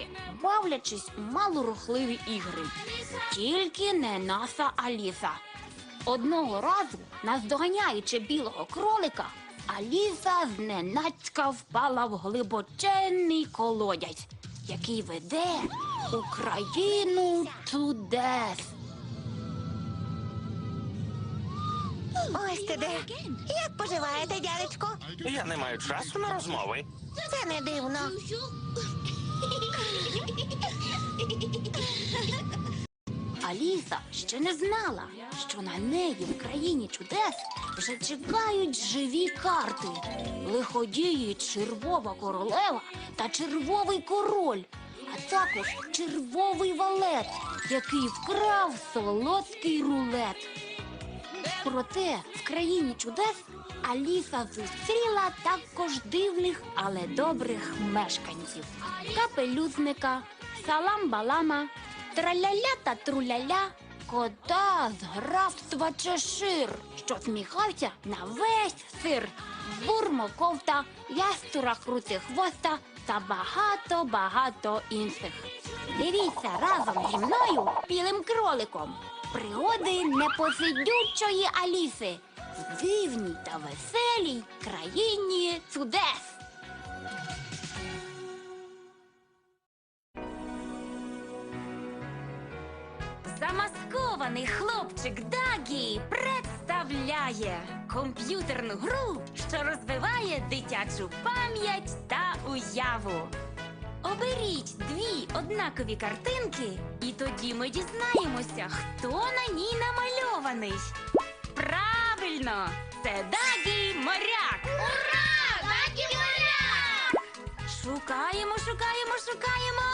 іграшки, бавлячись у малорухливі ігри. Тільки не наша Аліса. Одного разу, наздоганяючи білого кролика, Аліса зненацька впала в глибоченний колодязь, який веде у країну чудес. Ось ти де. Як поживаєте, дядечко? Я не маю часу на розмови. Це не дивно. Аліса ще не знала, що на неї в країні чудес вже чекають живі карти. Лиходії червова королева та червовий король, а також червовий валет, який вкрав солодкий рулет. Проте в країні чудес Аліса зустріла також дивних, але добрих мешканців: капелюзника, салам-балама, траляля та труляля, кота з графства Чешир, що сміхався на весь сир, бурмоковта, ястура крутихвоста та багато-багато інших. Дивіться разом зі мною білим кроликом. Пригоди непосидючої Аліси дивній та веселій країні чудес. Замаскований хлопчик Дагі представляє комп'ютерну гру, що розвиває дитячу пам'ять та уяву. Оберіть дві однакові картинки, і тоді ми дізнаємося, хто на ній намальований. Правильно! Це Дагі моряк! Ура! Дагі моряк! Шукаємо, шукаємо, шукаємо.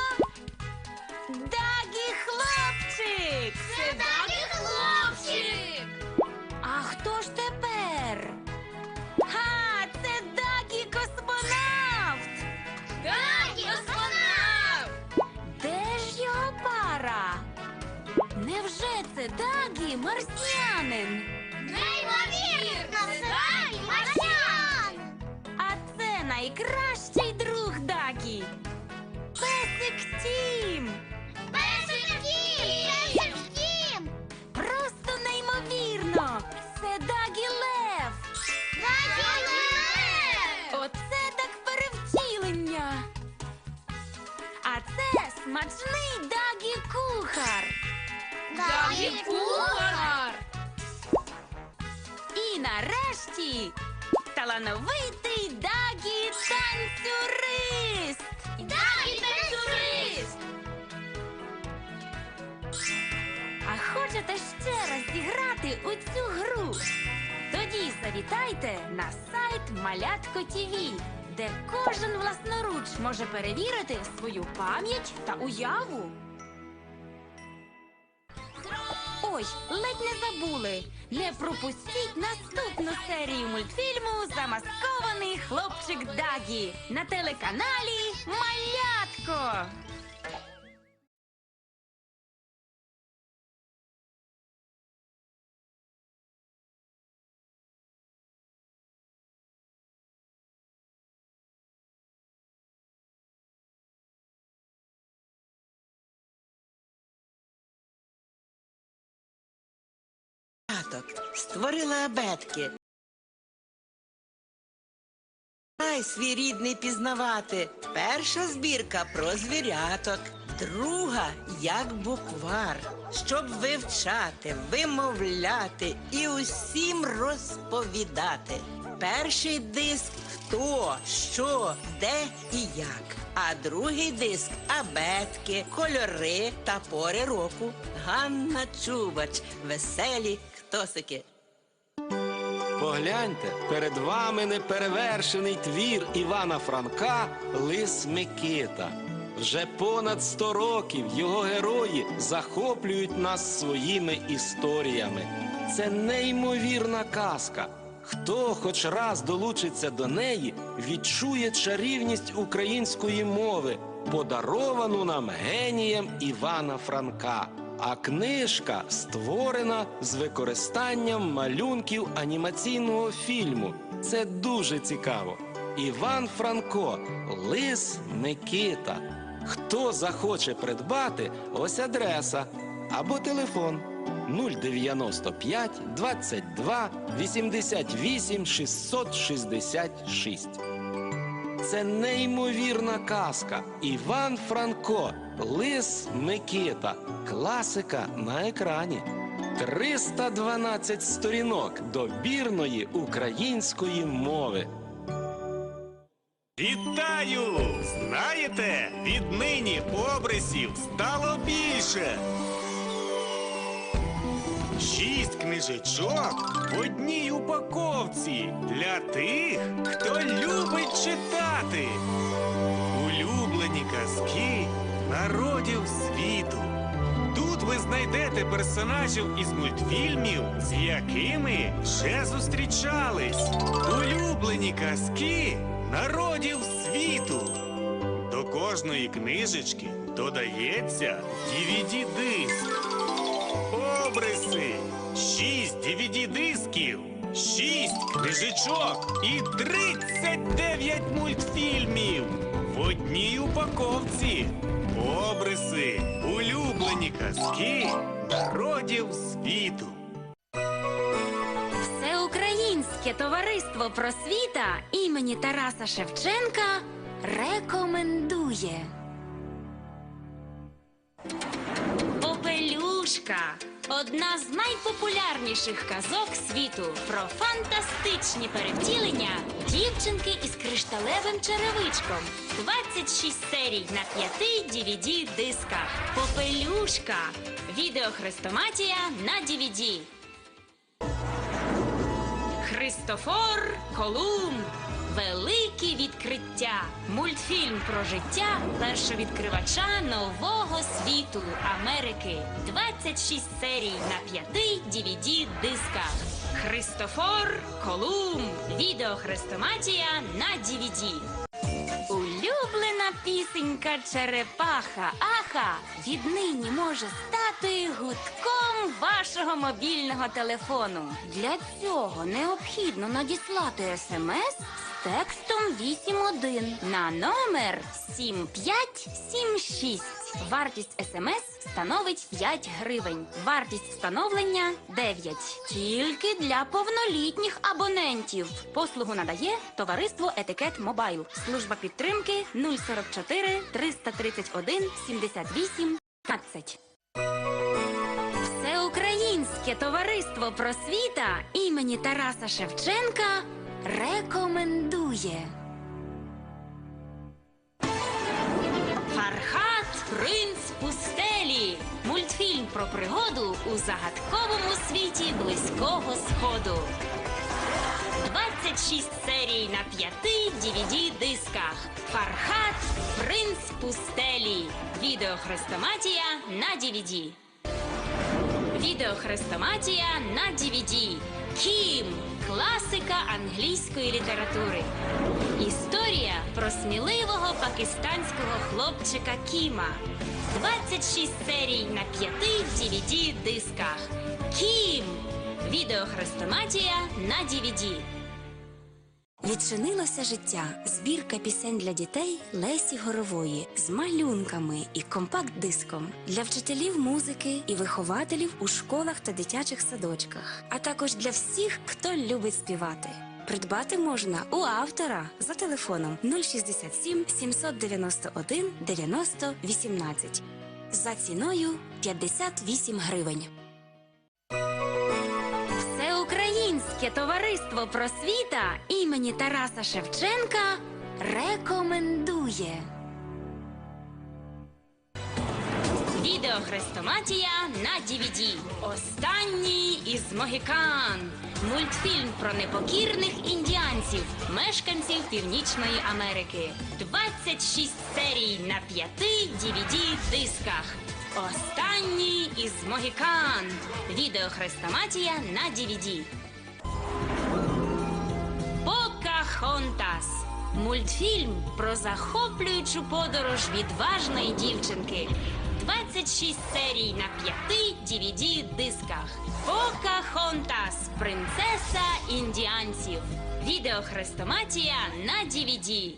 Дагі хлопчик! Це Дагі хлопчик! А хто ж тепер? Ха, це Дагі космонавт! Дагі космонавт! Де ж його пара? Невже це Дагі марсіанин? Неймовірно! Дагі марсіан! А це найкращий друг Дагі. Песик Тім. Песик Тім! Песик Тім! Просто неймовірно. Це Дагі Лев. Дагі Лев! Оце так перевтілення. А це смачний Дагі кухар. Дагі кухар! Нарешті талановитий Дагі танцюрист. Дагі танцюрист! А хочете ще раз зіграти у цю гру? Тоді завітайте на сайт Малятко ТІВІ, де кожен власноруч може перевірити свою пам'ять та уяву. Ой, ледь не забули. Не пропустіть наступну серію мультфільму Замаскований хлопчик Дагі на телеканалі Малятко. Таток створила абетки. Ай, свій рідний пізнавати. Перша збірка про звіряток, друга як буквар, щоб вивчати, вимовляти і усім розповідати. Перший диск хто, що, де і як. А другий диск абетки, кольори та пори року. Ганна Чубач, веселі хтосики. Погляньте, перед вами неперевершений твір Івана Франка Лис Микита. Вже понад сто років його герої захоплюють нас своїми історіями. Це неймовірна казка. Хто хоч раз долучиться до неї, відчує чарівність української мови, подаровану нам генієм Івана Франка. А книжка створена з використанням малюнків анімаційного фільму. Це дуже цікаво. Іван Франко, Лис Микита. Хто захоче придбати, ось адреса або телефон 095 22 88 666. Це неймовірна казка. Іван Франко, Лис Микита. Класика на екрані. 312 сторінок добірної української мови. Вітаю! Знаєте, віднині обрисів стало більше. Шість книжечок в одній упаковці для тих, хто любить читати. Улюблені казки народів світу. Тут ви знайдете персонажів із мультфільмів, з якими вже зустрічались. Улюблені казки народів світу. До кожної книжечки додається DVD-диск. Обриси. Шість DVD-дисків, шість книжечок і 39 мультфільмів в одній упаковці. Обриси. Улюблені казки народів світу. Всеукраїнське товариство просвіта імені Тараса Шевченка рекомендує. Попелюшка одна з найпопулярніших казок світу про фантастичні перевтілення дівчинки із кришталевим черевичком. 26 серій на п'яти dvd дисках. Попелюшка. Відеохрестоматія на DVD. Христофор Колумб. Великі відкриття. Мультфільм про життя першовідкривача нового світу Америки. 26 серій на п'яти dvd дисках. Христофор Колумб. Відеохрестоматія на DVD. Улюблена пісенька Черепаха Аха віднині може стати гудком вашого мобільного телефону. Для цього необхідно надіслати смс текстом 8.1 на номер 7576. Вартість смс становить 5 гривень. Вартість встановлення 9. Тільки для повнолітніх абонентів. Послугу надає товариство Етикет Мобайл. Служба підтримки 044 331 78 15. Всеукраїнське товариство просвіта імені Тараса Шевченка рекомендує. Фархат Принц пустелі. Мультфільм про пригоду у загадковому світі близького сходу. 26 серій на п'яти dvd дисках. Фархат Принц пустелі. Відеохрестоматія на DVD. Відеохрестоматія на DVD. Кім. Класика англійської літератури. Історія про сміливого пакистанського хлопчика Кіма. 26 серій на п'яти dvd дисках. Кім. Відеохрестоматія на DVD. Відчинилося життя. Збірка пісень для дітей Лесі Горової з малюнками і компакт-диском для вчителів музики і вихователів у школах та дитячих садочках, а також для всіх, хто любить співати. Придбати можна у автора за телефоном 067 791 90 18 за ціною 58 гривень. Всеукраїнське товариство просвіта імені Тараса Шевченка рекомендує. Відеохрестоматія на DVD. Останній із Могікан. Мультфільм про непокірних індіанців, мешканців Північної Америки. 26 серій на п'яти dvd дисках. Останній із Могікан. Відеохрестоматія на DVD. Покахонтас. Мультфільм про захоплюючу подорож відважної дівчинки. 26 серій на п'яти dvd дисках. Ока Хонтас. Принцеса індіанців. Відеохрестоматія на DVD.